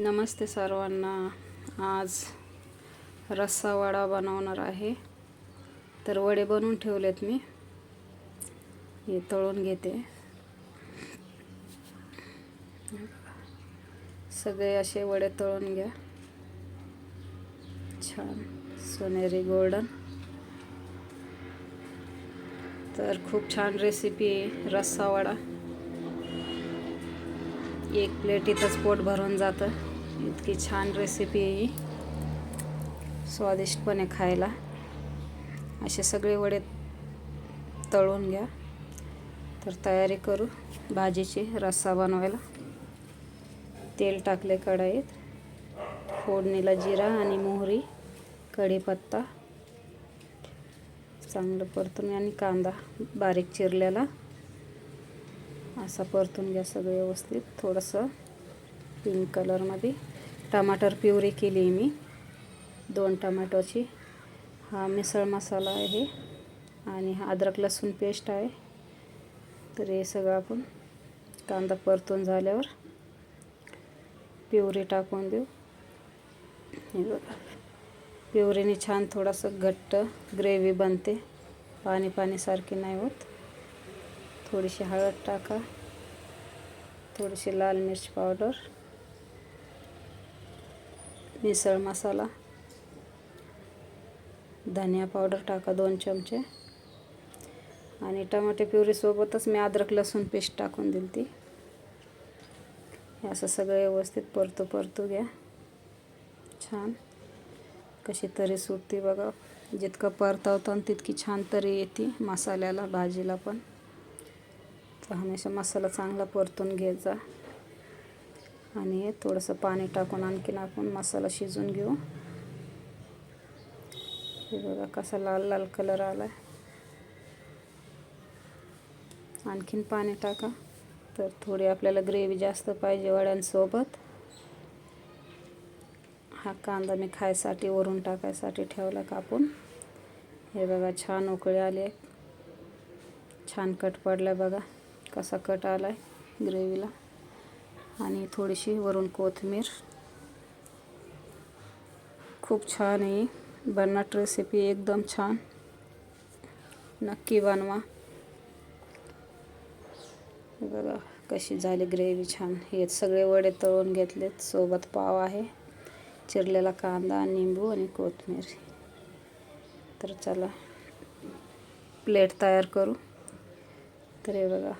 नमस्ते सर्वांना. आज रस्सा वडा बनवणार आहे. तर वडे बनवून ठेवलेत मी. हे तळून घेते. सगळे असे वडे तळून घ्या. छान. सोनेरी गोल्डन. तर खूप छान रेसिपी आहे रस्सा वडा एक प्लेट इथंच पोट भरून जातं. इतकी छान रेसिपी आहे ही. स्वादिष्ट पण आहे खायला. असे सगळे वडे तळून घ्या. तर तयारी करू. भाजीची रस्सा बनवायला. तेल टाकले कढईत. फोडणीला जिरा आणि मोहरी कढीपत्ता. चांगलं परतून आणि कांदा बारीक चिरलेला. असा परतून घ्या सगळं व्यवस्थित. थोडंसं पिंक कलरमध्ये टमाटर प्युरी केली आहे मी. दोन टमाटोची हा मिसळ मसाला आहे आणि हा अद्रक लसूण पेस्ट आहे. तर हे सगळं आपण कांदा परतून झाल्यावर प्युरी टाकून देऊ. हे बघा. प्युरीने छान थोडंसं घट्ट ग्रेव्ही बनते. पाणी पाणीसारखी नाही होत. थोडीशी हळद टाका. थोडीशी लाल मिरची पावडर. मिसळ मसाला. धनिया पावडर टाका दोन चमचे. आणि टमाटे प्युरीसोबतच मी अद्रक लसूण पेस्ट टाकून दिली ती. हे असं सगळं व्यवस्थित परतू परतू घ्या. छान. कशी तरी सुटते बघा. जितकं परतवतो तितकी छान तरी येते मसाल्याला भाजीला पण. तर हमेशा मसाला चांगला परतून घ्यायचा आणि थोडंसं पाणी टाकून आणखीन आपण मसाला शिजून घेऊ. हे बघा कसा लाल लाल कलर आला आहे आणखीन पाणी टाका. तर थोडी आपल्याला ग्रेव्ही जास्त पाहिजे वड्यांसोबत. हा कांदा मी खायसाठी वरून टाकायसाठी ठेवला कापून. हे बघा छान उकळी आली आहे. छान कट पडला बघा कसा कट आला आहे ग्रेव्हीला आणि थोडीशी वरून कोथिंबीर. खूप छान आहे. बनट रेसिपी एकदम छान. नक्की बनवा. बघा कशी झाली ग्रेव्ही छान. हे सगळे वडे तळून घेतलेत. सोबत पाव आहे चिरलेला कांदा निंबू आणि कोथमीर तर चला प्लेट तयार करू. तर हे बघा.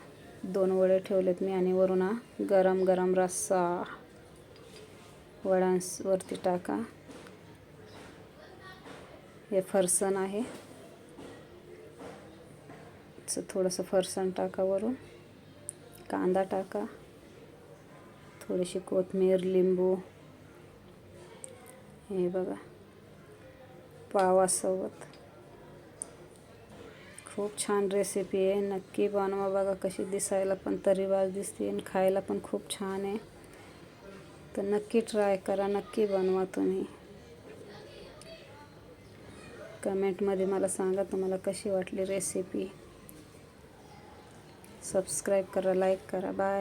दोन वडे ठेवलेत मी आणि वरून गरम गरम रस्सा वड्यांवरती टाका. हे फरसण आहे. थोडंसं फरसण टाका वरून. कांदा टाका. थोडीशी कोथमीर लिंबू. हे बघा. पावासोबत. खूप छान रेसिपी आहे. नक्की बनवा बघा कशी दिसायला पण तरीवाज दिसते आणि खायला पण खूप छान आहे. तर नक्की ट्राय करा नक्की बनवा तुम्ही. कमेंटमध्ये मला सांगा तुम्हाला कशी वाटली रेसिपी सबस्क्राईब करा लाईक करा. बाय